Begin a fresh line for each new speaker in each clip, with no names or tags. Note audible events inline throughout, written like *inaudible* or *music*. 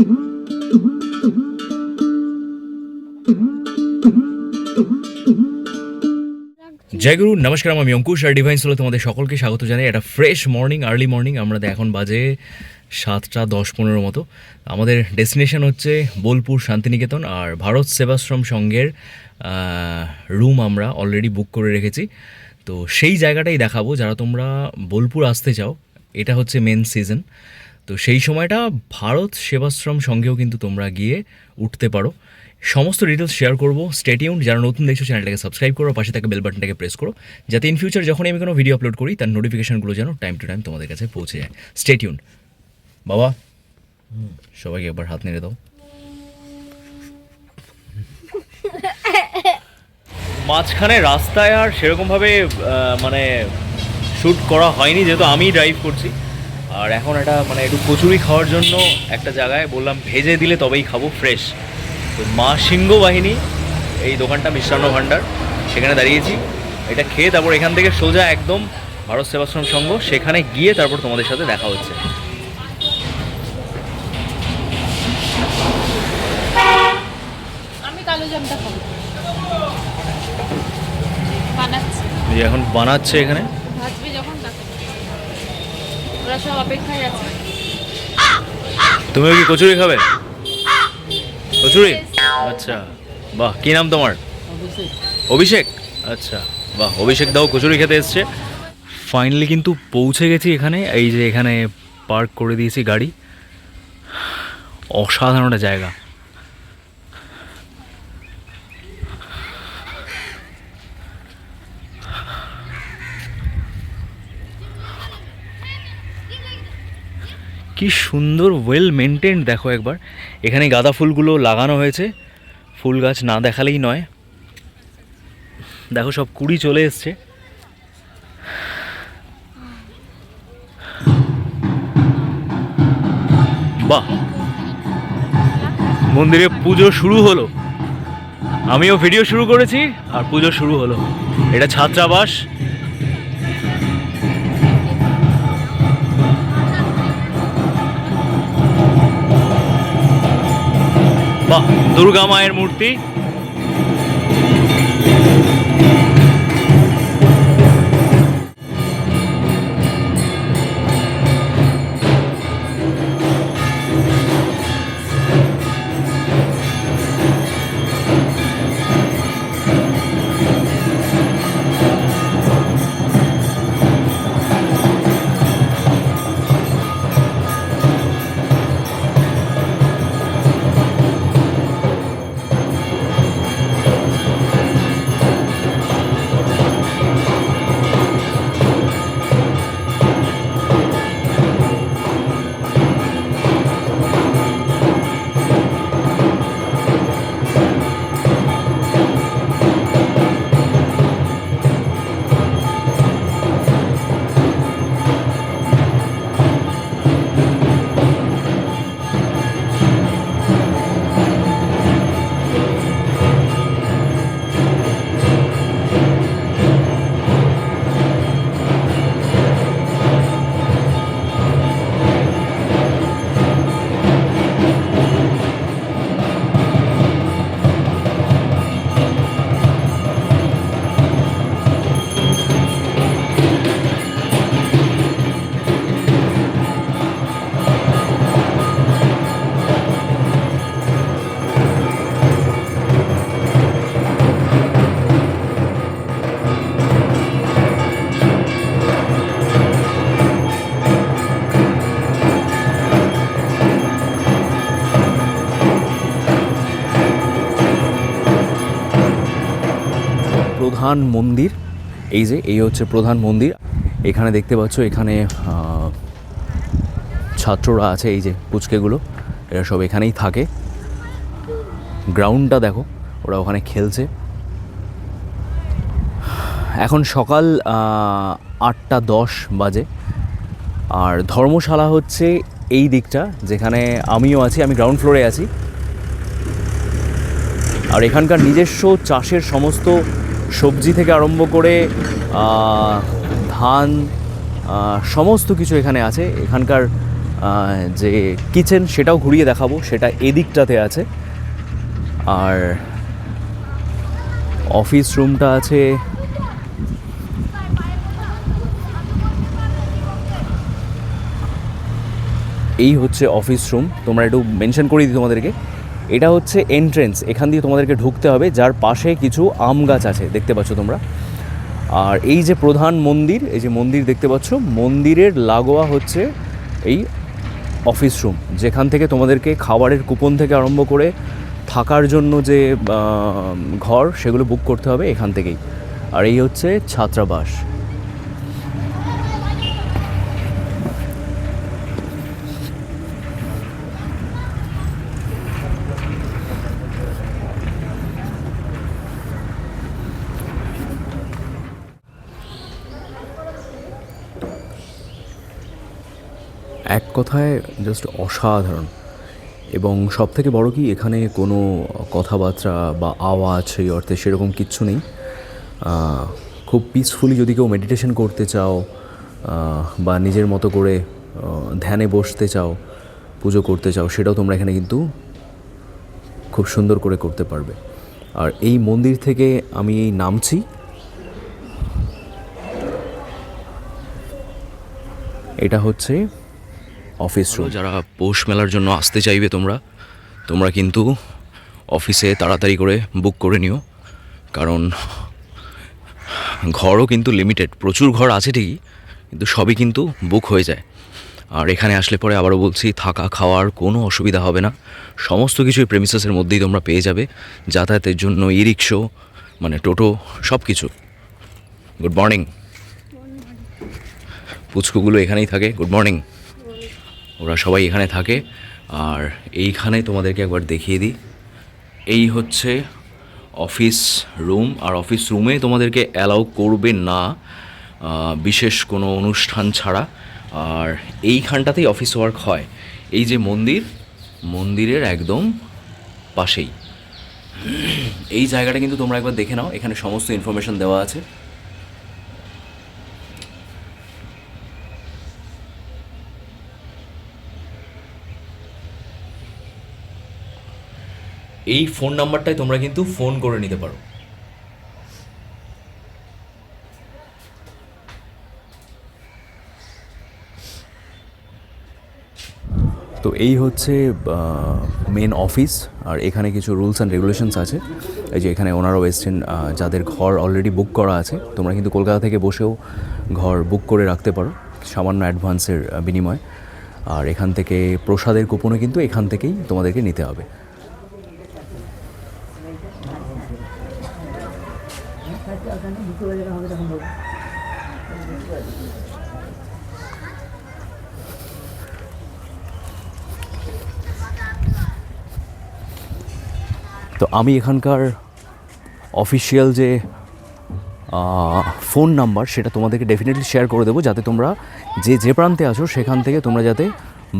জয় গুরু নমস্কার, আমি অঙ্কুশ আর divine solo তোমাদের সকলকে স্বাগত জানাই। এটা ফ্রেশ মর্নিং আর্লি মর্নিং আমরা এখন বাজে সাতটা দশ পনেরো মতো। আমাদের ডেস্টিনেশন হচ্ছে বোলপুর শান্তিনিকেতন আর ভারত সেবাশ্রম সংঘের রুম আমরা অলরেডি বুক করে রেখেছি। তো সেই জায়গাটাই দেখাবো। যারা তোমরা বোলপুর আসতে চাও, এটা হচ্ছে মেন সিজন তো সেই সময়টা ভারত সেবাশ্রম সঙ্গেও কিন্তু তোমরা গিয়ে উঠতে পারো। সমস্ত ডিটেলস শেয়ার করব। স্টেটিউন যারা নতুন দেখছ চ্যানেলটাকে সাবস্ক্রাইব করো, পাশে থাকা বেল বাটনটাকে প্রেস করো, যাতে ইন ফিউচার যখনই আমি কোনো ভিডিও আপলোড করি, তার নোটিফিকেশনগুলো যেন টাইম টু টাইম তোমাদের কাছে পৌঁছে যায়। স্টেটিউন বাবা, সবাইকে একবার হাত নেড়ে দাও। মাঝখানে রাস্তায় আর সেরকমভাবে মানে শ্যুট করা হয়নি, যেহেতু আমি ড্রাইভ করছি। আর এখন এটা মানে একটু কচুরি খাওয়ার জন্য একটা জায়গায় বললাম ভেজে দিলে তবেই খাব ফ্রেশ তো মা সিংহ বাহিনী এই দোকানটা মিষ্টান্ন ভাণ্ডার সেখানে দাঁড়িয়েছি। এটা খেয়ে তারপর এখান থেকে সোজা একদম ভারত সেবাশ্রম সংঘ সেখানে গিয়ে তারপর তোমাদের সাথে দেখা হচ্ছে। এখন বানাচ্ছে এখানে।
সব অপেক্ষায় আছে।
তুমিও কি কচুরি খাবে? কচুরি? আচ্ছা। বাহ কি নাম তোমার? অভিষেক। আচ্ছা। বাহ অভিষেক দাও কচুরি খেতে এসছে। ফাইনালি কিন্তু পৌঁছে গেছি এখানে। এই যে এখানে পার্ক করে দিয়েছি গাড়ি। অসাধারণ জায়গা। কি সুন্দর ওয়েল মেনটেন দেখো একবার। এখানে গাঁদা ফুলগুলো লাগানো হয়েছে। ফুল গাছ না দেখালেই নয়। দেখো সব কুড়ি চলে এসছে। বাহ! মন্দিরে পুজো শুরু হলো। আমিও ভিডিও শুরু করেছি, আর পুজো শুরু হলো। এটা ছাত্রাবাস। দুর্গা মায়ের মূর্তি প্রধান মন্দির, এই যে, এই হচ্ছে প্রধান মন্দির। এখানে দেখতে পাচ্ছ, এখানে ছাত্ররা আছে, এই যে, পুচকেগুলো। এরা সব এখানেই থাকে। গ্রাউন্ডটা দেখো, ওরা ওখানে খেলছে। এখন সকাল আটটা দশ বাজে। আর ধর্মশালা হচ্ছে এই দিকটা, যেখানে আমিও আছি, আমি গ্রাউন্ড ফ্লোরে আছি। আর এখানকার নিজস্ব চাষের সমস্ত সবজি থেকে আরম্ভ করে ধান সমস্ত কিছু এখানে আছে। এখানকার যে কিচেন সেটাও ঘুরিয়ে দেখাবো, সেটা এদিকটাতে আছে। আর অফিস রুমটা আছে। এই হচ্ছে অফিস রুম। তোমরা একটু মেনশন করে দিই তোমাদেরকে। এটা হচ্ছে এন্ট্রেন্স এখান দিয়ে তোমাদেরকে ঢুকতে হবে, যার পাশে কিছু আম গাছ আছে, দেখতে পাচ্ছ তোমরা। আর এই যে প্রধান মন্দির, এই যে মন্দির দেখতে পাচ্ছ, মন্দিরের লাগোয়া হচ্ছে এই অফিস রুম যেখান থেকে তোমাদেরকে খাবারের কুপন থেকে আরম্ভ করে থাকার জন্য যে ঘর, সেগুলো বুক করতে হবে এখান থেকেই। আর এই হচ্ছে ছাত্রাবাস এক কথায় জাস্ট অসাধারণ। এবং সব থেকে বড় কি, এখানে কোনো কথাবার্তা বা আওয়াজ সেই অর্থে সেরকম কিচ্ছু নেই। খুব পিসফুলি যদি কেউ মেডিটেশন করতে চাও বা নিজের মতো করে ধ্যানে বসতে চাও, পুজো করতে চাও, সেটাও তোমরা এখানে কিন্তু খুব সুন্দর করে করতে পারবে। আর এই মন্দির থেকে আমি এই নামছি। এটা হচ্ছে অফিস রুম যারা পৌষ মেলার জন্য আসতে চাইবে তোমরা তোমরা কিন্তু অফিসে তাড়াতাড়ি করে বুক করে নিও। কারণ ঘরও কিন্তু লিমিটেড প্রচুর ঘর আছে ঠিকই কিন্তু সবই কিন্তু বুক হয়ে যায়। আর এখানে আসলে পরে আবারও বলছি থাকা খাওয়ার কোনো অসুবিধা হবে না। সমস্ত কিছুই প্রেমিসাসের মধ্যেই তোমরা পেয়ে যাবে। যাতায়াতের জন্য ই রিক্সো মানে টোটো সব কিছু গুড মর্নিং পুচকুগুলো এখানেই থাকে। গুড মর্নিং ওরা সবাই এখানে থাকে। আর এইখানে তোমাদেরকে একবার দেখিয়ে দিই। এই হচ্ছে অফিস রুম। আর অফিস রুমে তোমাদেরকে অ্যালাউ করবে না বিশেষ কোনো অনুষ্ঠান ছাড়া। আর এইখানটাতেই অফিস ওয়ার্ক হয়। এই যে মন্দির, মন্দিরের একদম পাশেই। এই জায়গাটা কিন্তু তোমরা একবার দেখে নাও। এখানে সমস্ত ইনফরমেশন দেওয়া আছে। এই ফোন নাম্বারটায় তোমরা কিন্তু ফোন করে নিতে পারো। তো এই হচ্ছে মেন অফিস আর এখানে কিছু রুলস অ্যান্ড রেগুলেশনস আছে। এই যে এখানে ওনারাও এসছেন যাদের ঘর অলরেডি বুক করা আছে। তোমরা কিন্তু কলকাতা থেকে বসেও ঘর বুক করে রাখতে পারো, সামান্য অ্যাডভান্সের বিনিময়ে। আর এখান থেকে প্রসাদের কুপনও কিন্তু এখান থেকেই তোমাদেরকে নিতে হবে। তো আমি এখানকার অফিসিয়াল যে ফোন নাম্বার সেটা তোমাদেরকে ডেফিনেটলি শেয়ার করে দেবো যাতে তোমরা যে যে প্রান্তে আছো সেখান থেকে তোমরা যাতে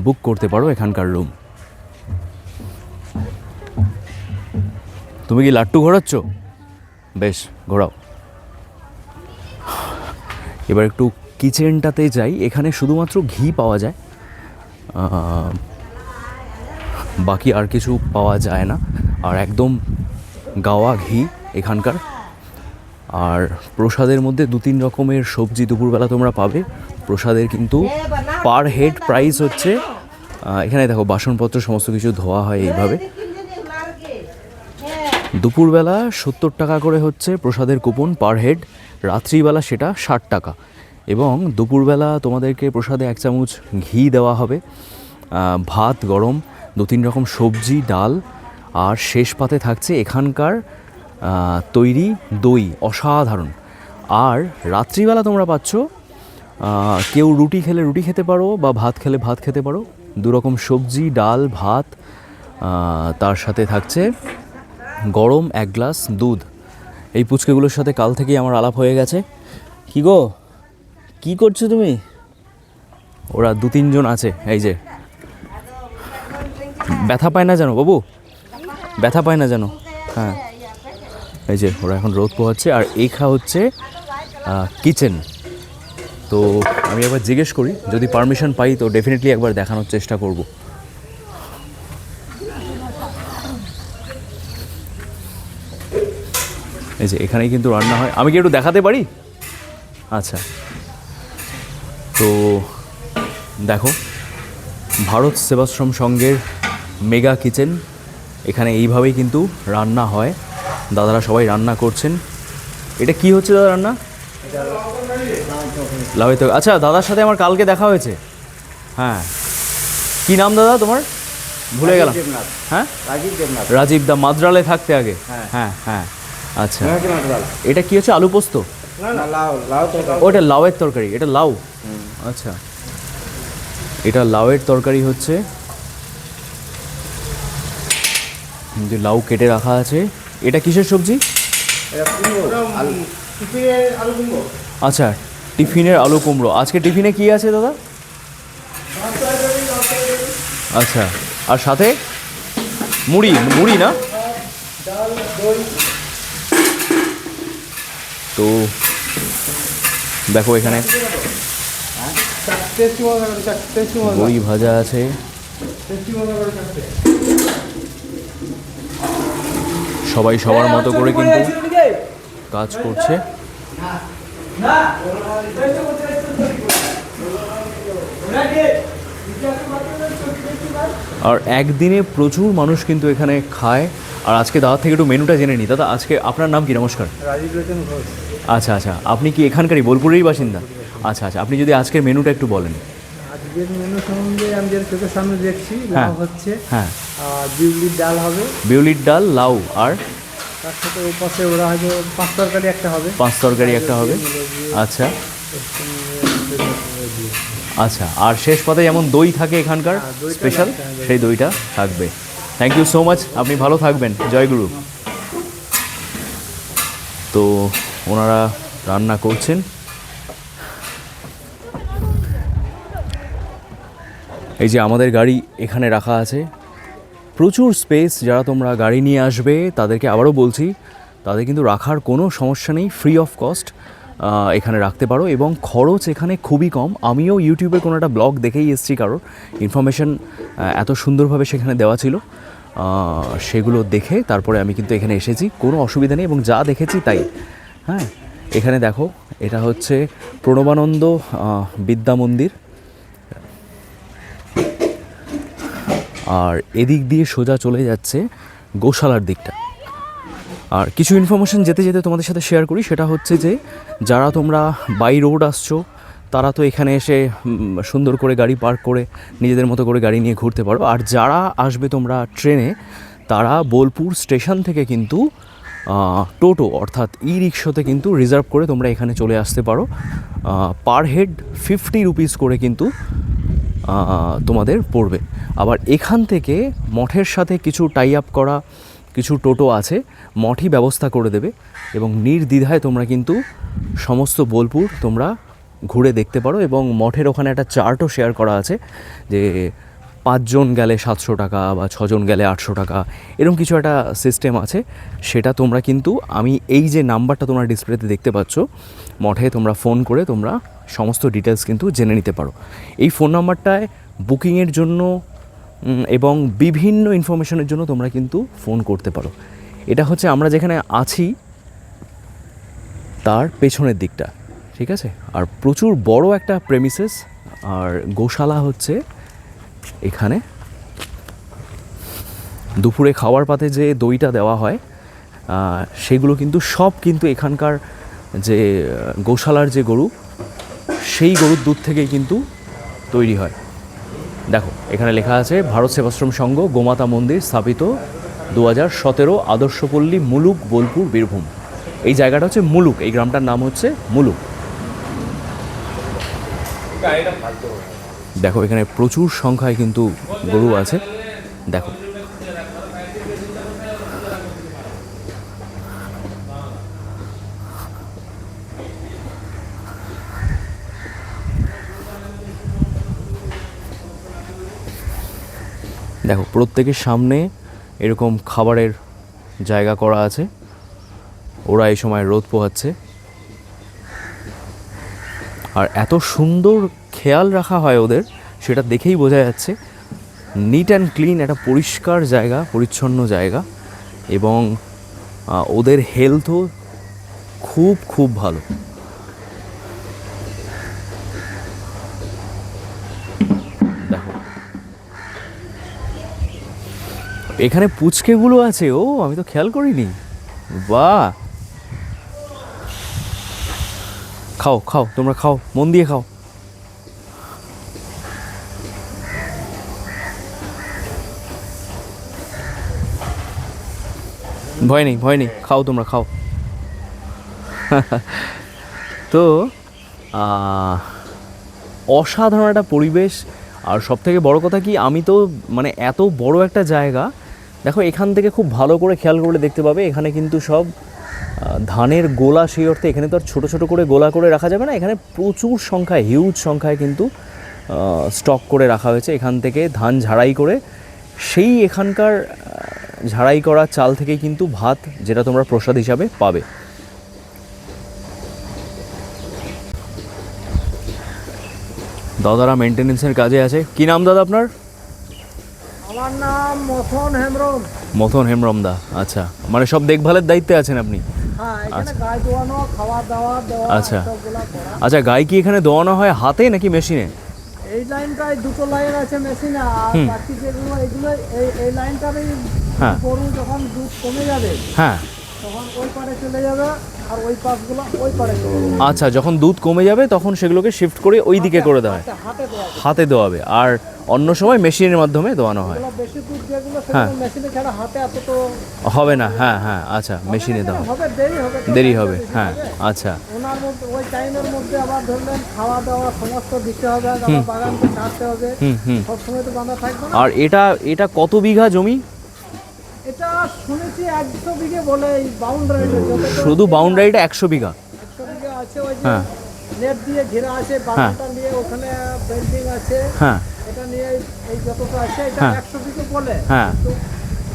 বুক করতে পারো এখানকার রুম তুমি কি লাট্টু ঘোরাচ্ছ? বেশ, ঘোরাও। এবার একটু কিচেনটাতে যাই, এখানে শুধুমাত্র ঘি পাওয়া যায়। বাকি আর কিছু পাওয়া যায় না। আর একদম গাওয়া ঘি এখানকার। আর প্রসাদের মধ্যে দু তিন রকমের সবজি দুপুরবেলা তোমরা পাবে। প্রসাদের কিন্তু পার হেড প্রাইস হচ্ছে এখানে দেখো বাসনপত্র সমস্ত কিছু ধোয়া হয় এইভাবে। দুপুরবেলা সত্তর টাকা করে হচ্ছে প্রসাদের কুপন পার হেড, রাত্রিবেলা সেটা ষাট টাকা। এবং দুপুরবেলা তোমাদেরকে প্রসাদে এক চামচ ঘি দেওয়া হবে ভাত, গরম, দু তিন রকম সবজি, ডাল আর শেষ পাতে থাকছে এখানকার তৈরি দই, অসাধারণ। আর রাত্রিবেলা তোমরা পাচ্ছ কেউ রুটি খেলে রুটি খেতে পারো বা ভাত খেলে ভাত খেতে পারো। দু রকম সবজি, ডাল, ভাত তার সাথে থাকছে গরম এক গ্লাস দুধ। এই পুচকেগুলোর সাথে কাল থেকেই আমার আলাপ হয়ে গেছে। কি গো? কি করছ তুমি? ওরা দু তিনজন আছে, এই যে। ব্যথা পায় না জানো বাবু? ব্যথা পায় না যেন? হ্যাঁ। এই যে, ওরা এখন রোদ পোহাচ্ছে, আর এইখা হচ্ছে কিচেন তো আমি একবার জিজ্ঞেস করি, যদি পারমিশন পাই, তো ডেফিনেটলি একবার দেখানোর চেষ্টা করব। এই যে, এখানেই কিন্তু রান্না হয়। আমি কি একটু দেখাতে পারি? আচ্ছা। তো দেখো, ভারত সেবাশ্রম সংঘের মেগা কিচেন এখানে এইভাবেই কিন্তু রান্না হয়। দাদারা সবাই রান্না করছেন। এটা কি হচ্ছে দাদা রান্না? তরকারি। আচ্ছা দাদার সাথে আমার কালকে দেখা হয়েছে। হ্যাঁ। কি নাম দাদা তোমার? ভুলে গেলাম। হ্যাঁ?
রাজীব দেবনাথ।
রাজীব দা মাদ্রালে থাকতে আগে।
হ্যাঁ।
হ্যাঁ হ্যাঁ। আচ্ছা। এটা কি হচ্ছে আলু পোস্ত?
না না লাউ লাউ
ওটা লাউয়ের তরকারি। এটা লাউ। আচ্ছা। এটা লাউয়ের তরকারি হচ্ছে। যে লাউ কেটে রাখা আছে এটা কিসের সবজি?
এটা কুমড়ো আলু। আলু কুমড়ো।
আচ্ছা টিফিনের আলু কুমড়ো। আজকে টিফিনে কি আছে দাদা? আচ্ছা আর সাথে? মুড়ি মুড়ি না? তো দেখো এখানে। বড়ি ভাজা আছে। সবাই সবার মতো করে কিন্তু কাজ করছে। আর একদিনে প্রচুর মানুষ কিন্তু এখানে খায়। আর আজকে দাদা থেকে একটু মেনুটা জেনে নিই দাদা আজকে আপনার নাম কি? নমস্কার।
রাজীব লোচন ঘোষ।
আচ্ছা আচ্ছা। আপনি কি এখানকারই? বোলপুরেরই বাসিন্দা? আচ্ছা আচ্ছা। আপনি যদি আজকের মেনুটা একটু বলেন।
মেনু সম্বন্ধে আমি যেটা চোখের সামনে দেখছি
হ্যাঁ।
লাউ হচ্ছে
হ্যাঁ।
বিউলির ডাল হবে।
বিউলির ডাল লাউ আর?
তার সাথে ওরা হয়তো পাঁচ তরকারি একটা হবে।
পাঁচ তরকারি একটা হবে? আচ্ছা। আচ্ছা আর শেষ পাতে যেমন দই থাকে এখানকার স্পেশাল
হ্যাঁ।
সেই দইটা থাকবে। থ্যাংক ইউ সো মাচ আপনি ভালো থাকবেন। জয়গুরু। তো ওনারা রান্না করছেন। এই যে আমাদের গাড়ি এখানে রাখা আছে। প্রচুর স্পেস যারা তোমরা গাড়ি নিয়ে আসবে, তাদেরকে আবারও বলছি, তাদের কিন্তু রাখার কোনো সমস্যা নেই ফ্রি অফ কস্ট এখানে রাখতে পারো এবং খরচ এখানে খুবই কম। আমিও ইউটিউবে কোনো একটা ব্লগ দেখেই এসেছি কারোর। ইনফরমেশন এত সুন্দরভাবে সেখানে দেওয়া ছিল। সেগুলো দেখে তারপরে আমি কিন্তু এখানে এসেছি। কোনো অসুবিধা নেই এবং যা দেখেছি তাই। হ্যাঁ এখানে দেখো, এটা হচ্ছে প্রণবানন্দ বিদ্যা মন্দির। আর এদিক দিয়ে সোজা চলে যাচ্ছে গোশালার দিকটা। আর কিছু ইনফরমেশন যেতে যেতে তোমাদের সাথে শেয়ার করি, সেটা হচ্ছে যে যারা তোমরা বাই রোড আসছো, তারা তো এখানে এসে সুন্দর করে গাড়ি পার্ক করে নিজেদের মতো করে গাড়ি নিয়ে ঘুরতে পারো। আর যারা আসবে তোমরা ট্রেনে, তারা বোলপুর স্টেশন থেকে কিন্তু টোটো অর্থাৎ ই রিক্সাতে কিন্তু রিজার্ভ করে তোমরা এখানে চলে আসতে পারো। পার হেড ফিফটি রুপিস করে কিন্তু তোমাদের পড়বে। আবার এখান থেকে মঠের সাথে কিছু টাই আপ করা, কিছু টোটো আছে, মঠই ব্যবস্থা করে দেবে এবং নির্দ্বিধায় তোমরা কিন্তু সমস্ত বোলপুর তোমরা ঘুরে দেখতে পারো এবং মঠের ওখানে একটা চার্টও শেয়ার করা আছে যে পাঁচজন গেলে সাতশো টাকা বা ছজন গেলে আটশো টাকা এরকম কিছু একটা সিস্টেম আছে। সেটা তোমরা কিন্তু, আমি এই যে নাম্বারটা তোমরা ডিসপ্লেতে দেখতে পাচ্ছ, মঠে তোমরা ফোন করে তোমরা সমস্ত ডিটেলস কিন্তু জেনে নিতে পারো। এই ফোন নাম্বারটায় বুকিংয়ের জন্য এবং বিভিন্ন ইনফরমেশনের জন্য তোমরা কিন্তু ফোন করতে পারো। এটা হচ্ছে আমরা যেখানে আছি, তার পেছনের দিকটা, ঠিক আছে? আর প্রচুর বড় একটা প্রেমিসেস আর গোশালা হচ্ছে এখানে। দুপুরে খাওয়ার পাতে যে দইটা দেওয়া হয় সেগুলো কিন্তু সব কিন্তু এখানকার যে, গোশালার যে গরু সেই গরুর দুধ থেকেই কিন্তু তৈরি হয়। দেখো, এখানে লেখা আছে, ভারত সেবাশ্রম সংঘ, গোমাতা মন্দির স্থাপিত দু হাজার সতেরো আদর্শপল্লী মুলুক বোলপুর বীরভূম। এই জায়গাটা হচ্ছে মুলুক, এই গ্রামটার নাম হচ্ছে মুলুক। দেখো, এখানে প্রচুর সংখ্যায় কিন্তু গরু আছে। দেখো দেখো, প্রত্যেকের সামনে এরকম খাবারের জায়গা করা আছে। ওরা এই সময় রোদ পোহাচ্ছে। আর এত সুন্দর খেয়াল রাখা হয় ওদের, সেটা দেখেই বোঝা যাচ্ছে। নিট অ্যান্ড ক্লিন একটা পরিষ্কার জায়গা, পরিচ্ছন্ন জায়গা। এবং ওদের হেলথও খুব খুব ভালো। এখানে পুচকেগুলো আছে, ও, আমি তো খেয়াল করিনি। বাহ! খাও খাও, তোমরা খাও, মন দিয়ে খাও। ভয় নেই ভয় নেই, খাও তোমরা, খাও। *laughs* তো অসাধারণ একটা পরিবেশ, আর সব থেকে বড় কথা কি, আমি তো মানে এত বড় একটা জায়গা দেখো, এখান থেকে খুব ভালো করে খেয়াল করলে দেখতে পাবে, এখানে কিন্তু সব ধানের গোলা সেই অর্থে এখানে তো আর ছোটো ছোটো করে গোলা করে রাখা যাবে না, এখানে প্রচুর সংখ্যায় হিউজ সংখ্যায় কিন্তু স্টক করে রাখা হয়েছে। এখান থেকে ধান ঝাড়াই করে, সেই এখানকার ঝাড়াই করা চাল থেকেই কিন্তু ভাত, যেটা তোমরা প্রসাদ হিসাবে পাবে। দাদারা মেনটেনেন্সের কাজে আছে। কি নাম দাদা আপনার?
আমার নাম মথন হেমব্রম।
মথন হেমরম দা আচ্ছা। মানে সব দেখভালের দায়িত্বে আছেন আপনি?
হ্যাঁ দাওয়া
আচ্ছা। আচ্ছা গাই কি এখানে দোয়ানো হয় হাতে নাকি মেশিনে?
এই লাইনটায় দুটো লাইন আছে মেশিনে আর। বাকি যেগুলো এগুলো এই এই লাইনটারই
হ্যাঁ।
গরু যখন দুধ কমে যাবে
হ্যাঁ।
তখন ওই পারে চলে যাবে আর ওই পাশগুলো ওই পারে চলে যাবে।
আচ্ছা যখন দুধ কমে যাবে তখন সেগুলোকে শিফট করে ওই দিকে করে দেওয়া হয়।
হাতে- হাতে দেওয়া যাবে।
হাতে দেওয়াবে আর অন্য সময় মেশিনের মাধ্যমে দোয়ানো হয়।
এগুলো বেশি দুধ যেগুলো
হ্যাঁ।
সেগুলো মেশিনে ছাড়া হাতে এত তো
হবে না। হ্যাঁ হ্যাঁ আচ্ছা মেশিনে দেওয়া।
হবে দেরি হবে।
দেরি হবে। হ্যাঁ আচ্ছা।
ওনার মধ্যে ওই টাইমের মধ্যে আবার ধরলেন খাওয়া দাওয়া সমস্ত দিতে হবে আবার বাগানকে ছাড়তে হবে।
হুম হুম।
সবসময় তো বাঁধা থাকবে না।
আর এটা এটা কত বিঘা জমি?
এটা শুনেছি একশো বিঘে বলে এই বাউন্ডারিটা
শুধু বাউন্ডারিটা একশো বিঘা
একশো বিঘে আছে ওই
হ্যাঁ।
নেট দিয়ে ঘেরা আছে বাগানটা নিয়ে ওখানে বিল্ডিং আছে
হ্যাঁ
এটা নিয়ে এই যতটা আছে এটা
হ্যাঁ।
একশো বিঘে বলে
হ্যাঁ।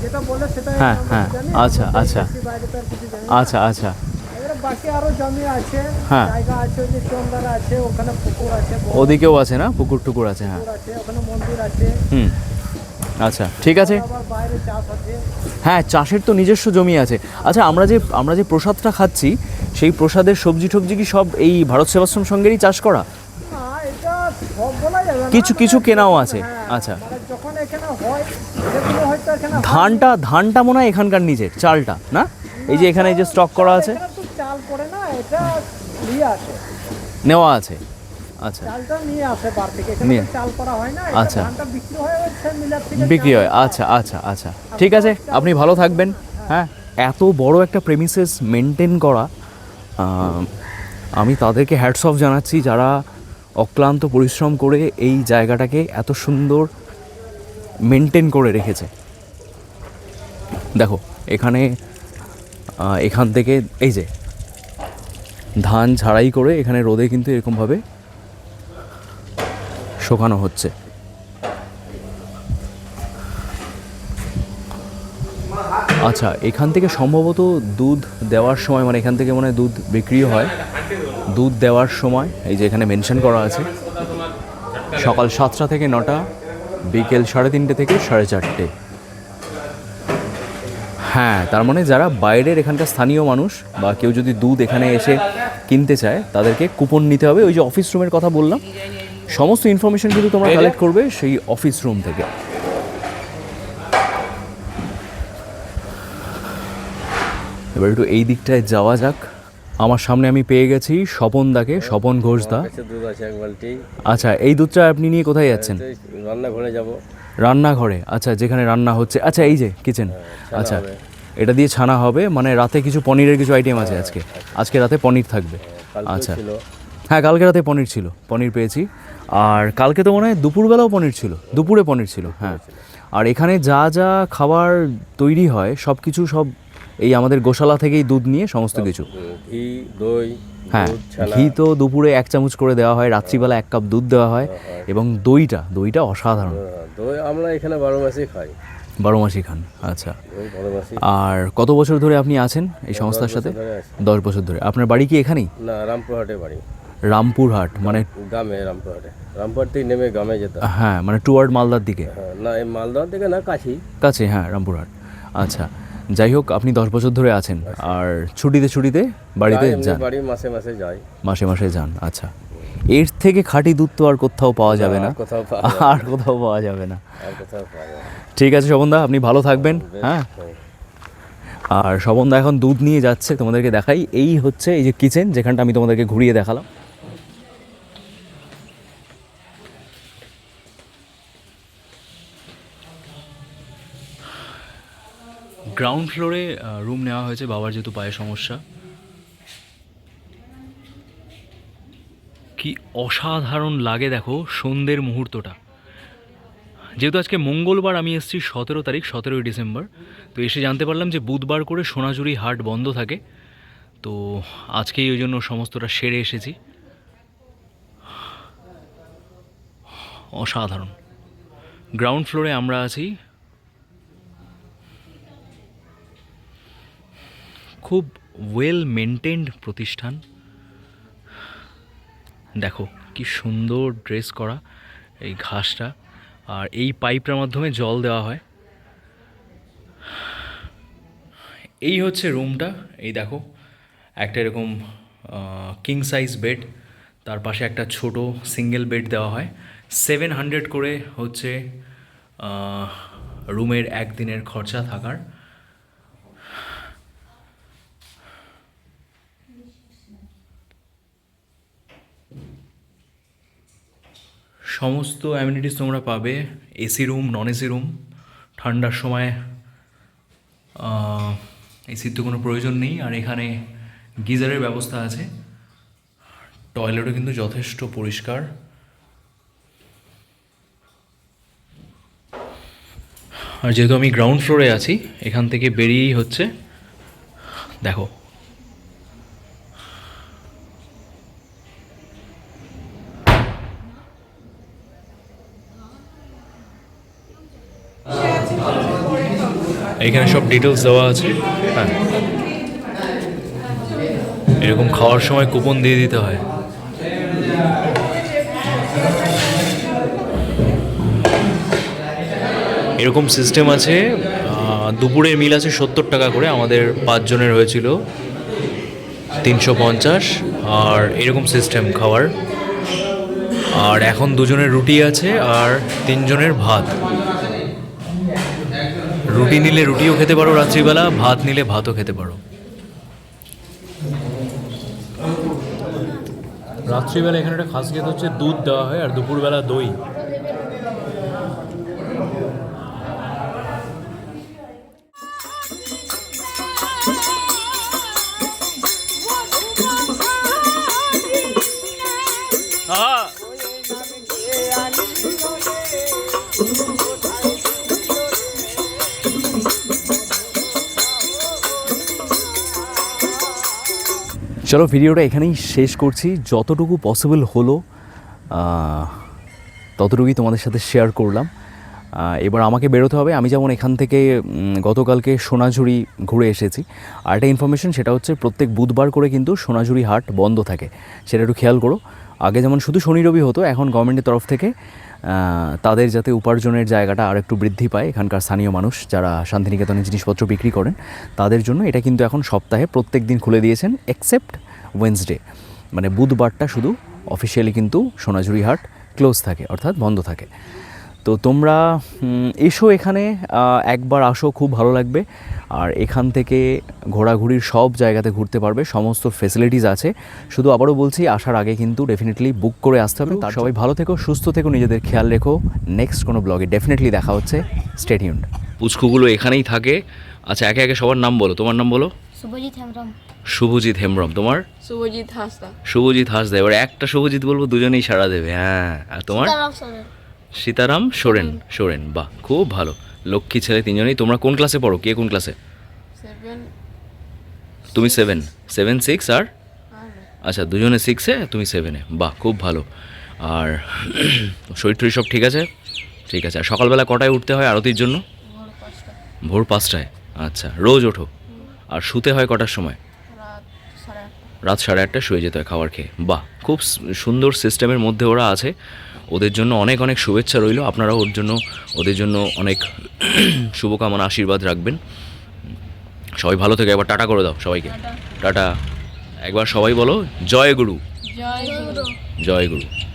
যেটা বলে সেটা
হ্যাঁ, হ্যাঁ। আচ্ছা, আচ্ছা।
না।
আচ্ছা আচ্ছা
এবারে বাকি আরও জমি আছে
হ্যাঁ।
জায়গা আছে ওই যে চন্দারা আছে ওখানে পুকুর আছে
ওদিকেও আছে না পুকুর টুকুর আছে হ্যাঁ
ওখানে মন্দির আছে
হুম আচ্ছা ঠিক আছে।
আছে
হ্যাঁ চাষের তো নিজস্ব জমি আছে। আচ্ছা আমরা যে আমরা যে প্রসাদটা খাচ্ছি সেই প্রসাদের সবজি টবজি কি সব এই ভারত সেবাশ্রম সঙ্গেরই চাষ করা? কিছু কিছু কেনাও আছে। আচ্ছা। ধানটা ধানটা মনে হয় এখানকার নিজের চালটা না? এই যে এখানে এই যে স্টক করা আছে।
নিয়ে আসে
নেওয়া আছে। আচ্ছা।
চালটা নিয়ে আসে বার থেকে। এখানে চাল করা হয় না
আচ্ছা।
ধানটা বিক্রি হয় হচ্ছে মিলার থেকে
বিক্রি হয়। আচ্ছা আচ্ছা আচ্ছা। ঠিক আছে আপনি ভালো থাকবেন। হ্যাঁ এত বড় একটা প্রেমিসেস মেনটেন করা আমি তাদেরকে হ্যাটস অফ জানাচ্ছি যারা অক্লান্ত পরিশ্রম করে এই জায়গাটাকে এত সুন্দর মেনটেন করে রেখেছে। দেখো এখানে এখান থেকে এই যে ধান ঝাড়াই করে এখানে রোদে কিন্তু এরকমভাবে শোকানো হচ্ছে। আচ্ছা এখান থেকে সম্ভবত দুধ দেওয়ার সময় মানে এখান থেকে মনে দুধ বিক্রি হয়। দুধ দেওয়ার সময়, এই যে এখানে মেনশন করা আছে, সকাল সাতটা থেকে নটা, বিকেল সাড়ে তিনটে থেকে সাড়ে চারটে। হ্যাঁ তার মানে যারা বাইরের এখানকার স্থানীয় মানুষ বা কেউ যদি দুধ এখানে এসে কিনতে চায়, তাদেরকে কুপন নিতে হবে। ওই যে অফিস রুমের কথা বললাম সমস্ত ইনফরমেশন কিন্তু তোমরা কালেক্ট করবে সেই অফিস রুম থেকে। এবার একটু এই দিকটায় যাওয়া যাক। আমার সামনে আমি পেয়ে গেছি স্বপন দাকে স্বপন ঘোষ দা। আচ্ছা এই দুধটা আপনি নিয়ে কোথায় যাচ্ছেন?
তো রান্নাঘরে যাব।
রান্নাঘরে আচ্ছা যেখানে রান্না হচ্ছে আচ্ছা এই যে কিচেন আচ্ছা। এটা দিয়ে ছানা হবে মানে রাতে কিছু পনিরের কিছু আইটেম আছে আজকে। আজকে রাতে পনির থাকবে। আচ্ছা। হ্যাঁ কালকে রাতে পনির ছিল। পনির পেয়েছি। আর কালকে তো মনে হয় দুপুরবেলাও পনির ছিল দুপুরে পনির ছিল হ্যাঁ। আর এখানে যা যা খাবার তৈরি হয় সব কিছু সব এই আমাদের গোশালা থেকেই দুধ নিয়ে সমস্ত কিছু।
ঘি দই
হ্যাঁ ঘি তো দুপুরে এক চামচ করে দেওয়া হয় রাত্রিবেলা এক কাপ দুধ দেওয়া হয় এবং দইটা দইটা অসাধারণ।
হ্যাঁ, দই আমরা এখানে বারো মাসই খাই।
বারো মাসই খান আচ্ছা। আর কত বছর ধরে আপনি আছেন এই সংস্থার সাথে? দশ বছর ধরে। আপনার বাড়ি কি এখানেই?
না রামপুরহাটে বাড়ি।
রামপুরহাট মানে
গ্রামে রামপুরহাটে। রামপুরহাট থেকে নেমে গ্রামে যেতাম
হ্যাঁ। মানে টুয়ার্ড মালদার দিকে।
হ্যাঁ না এই মালদহ থেকে না কাছি
কাছে হ্যাঁ রামপুরহাট। আচ্ছা যাই হোক আপনি দশ বছর ধরে আছেন। আর ছুটিতে ছুটিতে বাড়িতে যান?
বাড়ি মাসে মাসে যাই।
মাসে মাসে যান আচ্ছা। এর থেকে খাঁটি দুধ তো আর কোথাও পাওয়া যাবে না।
আর কোথাও পাওয়া
যাবে না। ঠিক আছে স্বপনদা আপনি ভালো থাকবেন হ্যাঁ?
হ্যাঁ।
আর স্বপনদা এখন দুধ নিয়ে যাচ্ছে তোমাদেরকে দেখাই। এই হচ্ছে এই যে কিচেন যেখানটা আমি তোমাদেরকে ঘুরিয়ে দেখালাম। গ্রাউন্ড ফ্লোরে রুম নেওয়া হয়েছে, বাবার যেহেতু পায়ে সমস্যা। কি অসাধারণ লাগে দেখো সন্ধ্যের মুহূর্তটা। যেহেতু আজকে মঙ্গলবার আমি এসেছি সতেরো তারিখ, সতেরোই ডিসেম্বর, তো এসে জানতে পারলাম যে বুধবার করে সোনাঝুরি হাট বন্ধ থাকে। তো আজকেই ওই জন্য সমস্তটা সেরে এসেছি। অসাধারণ। গ্রাউন্ড ফ্লোরে আমরা আছি খুব ওয়েল মেনটেন্ড প্রতিষ্ঠান। দেখো, কি সুন্দর ড্রেস করা, এই ঘাসটা, আর এই পাইপটার মাধ্যমে জল দেওয়া হয়। এই হচ্ছে রুমটা এই দেখো, একটা এরকম কিং সাইজ বেড তার পাশে একটা ছোট সিঙ্গেল বেড দেওয়া হয়। সেভেন হান্ড্রেড করে হচ্ছে রুমের একদিনের খরচা থাকার। সমস্ত অ্যামিনিটিস তোমরা পাবে AC room non AC room ঠান্ডার সময় এসির তো কোনো প্রয়োজন নেই, আর এখানে গিজারের ব্যবস্থা আছে। টয়লেটও কিন্তু যথেষ্ট পরিষ্কার। আর যেহেতু আমি গ্রাউন্ড ফ্লোরে আছি, এখান থেকে বেরিয়েই হচ্ছে। দেখো এখানে সব ডিটেলস দেওয়া আছে। হ্যাঁ। এরকম খাওয়ার সময় কুপন দিয়ে দিতে হয়। এরকম সিস্টেম আছে দুপুরের মিল আছে সত্তর টাকা করে, আমাদের পাঁচজনের হয়েছিল। তিনশো পঞ্চাশ, আর এরকম সিস্টেম খাওয়ার। আর এখন দুজনের রুটি আছে, আর তিনজনের ভাত। রুটি নিলে রুটিও খেতে পারো রাত্রিবেলা, ভাত নিলে ভাতও খেতে পারো। রাত্রিবেলা এখানে একটা খাস খেতে হচ্ছে দুধ দেওয়া হয় আর দুপুরবেলা দই। চলো ভিডিওটা এখানেই শেষ করছি। যতটুকু পসিবল হলো ততটুকুই তোমাদের সাথে শেয়ার করলাম। এবার আমাকে বেরোতে হবে। আমি যেমন এখান থেকে গতকালকে সোনাঝুরি ঘুরে এসেছি। আর একটা ইনফরমেশন সেটা হচ্ছে প্রত্যেক বুধবার করে কিন্তু সোনাঝুরি হাট বন্ধ থাকে। সেটা একটু খেয়াল করো। আগে যেমন শুধু শনি রবি হতো, এখন গভর্নমেন্টের তরফ থেকে তাদের যাতে উপার্জনের জায়গাটা আর একটু বৃদ্ধি পায়, এখানকার স্থানীয় মানুষ যারা শান্তিনিকেতনে জিনিসপত্র বিক্রি করেন, তাদের জন্য এটা কিন্তু এখন সপ্তাহে প্রত্যেক দিন খুলে দিয়েছেন এক্সেপ্ট ওয়েন্সডে মানে বুধবারটা শুধু অফিসিয়ালি কিন্তু সোনাঝুরি হাট ক্লোজ থাকে, অর্থাৎ বন্ধ থাকে। তো তোমরা এসো এখানে একবার আসো খুব ভালো লাগবে। আর এখান থেকে ঘোরাঘুরির সব জায়গাতে ঘুরতে পারবে সমস্ত ফেসিলিটিস আছে। শুধু আবারও বলছি আসার আগে কিন্তু ডেফিনেটলি বুক করে আসতে হবে। তার সবাই ভালো থেকো সুস্থ থেকো নিজেদের খেয়াল রেখো। নেক্সট কোনো ব্লগে ডেফিনেটলি দেখা হচ্ছে। স্টেডিয়াম পুচকুগুলো এখানেই থাকে। আচ্ছা একে একে সবার নাম বলো। তোমার নাম বলো?
শুভজিৎ হেমব্রম।
শুভজিৎ হেমব্রম। তোমার?
শুভজিৎ হাসদা।
শুভজিৎ হাসদা। এবার একটা শুভজিৎ বলব দুজনেই সাড়া দেবে। হ্যাঁ আর তোমার?
সীতারাম সোরেন।
সোরেন বাহ খুব ভালো। লক্ষ্মী ছেলে তিনজনেই। তোমরা কোন ক্লাসে পড়ো? কে কোন ক্লাসে তুমি সেভেন সেভেন সিক্স আর? আচ্ছা দুজনে সিক্সে তুমি সেভেনে বাহ খুব ভালো। আর *clears throat* শরীর টরীর সব ঠিক আছে? ঠিক আছে। আর সকালবেলা কটায় উঠতে হয় আরতির জন্য?
ভোর
পাঁচটায়। আচ্ছা রোজ ওঠো। আর শুতে হয় কটার সময়?
রাত সাড়ে আটটা।
রাত সাড়ে আটটা শুয়ে যেতে হয় খাবার খেয়ে। বাহ খুব সুন্দর সিস্টেমের মধ্যে ওরা আছে। ওদের জন্য অনেক অনেক শুভেচ্ছা রইল। আপনারা ওর জন্য ওদের জন্য অনেক *clears throat* শুভকামনা আশীর্বাদ রাখবেন। সবাই ভালো থেকে। একবার টাটা করে দাও সবাইকে। টাটা। একবার সবাই বলো জয় গুরু।
জয় গুরু।
জয় গুরু।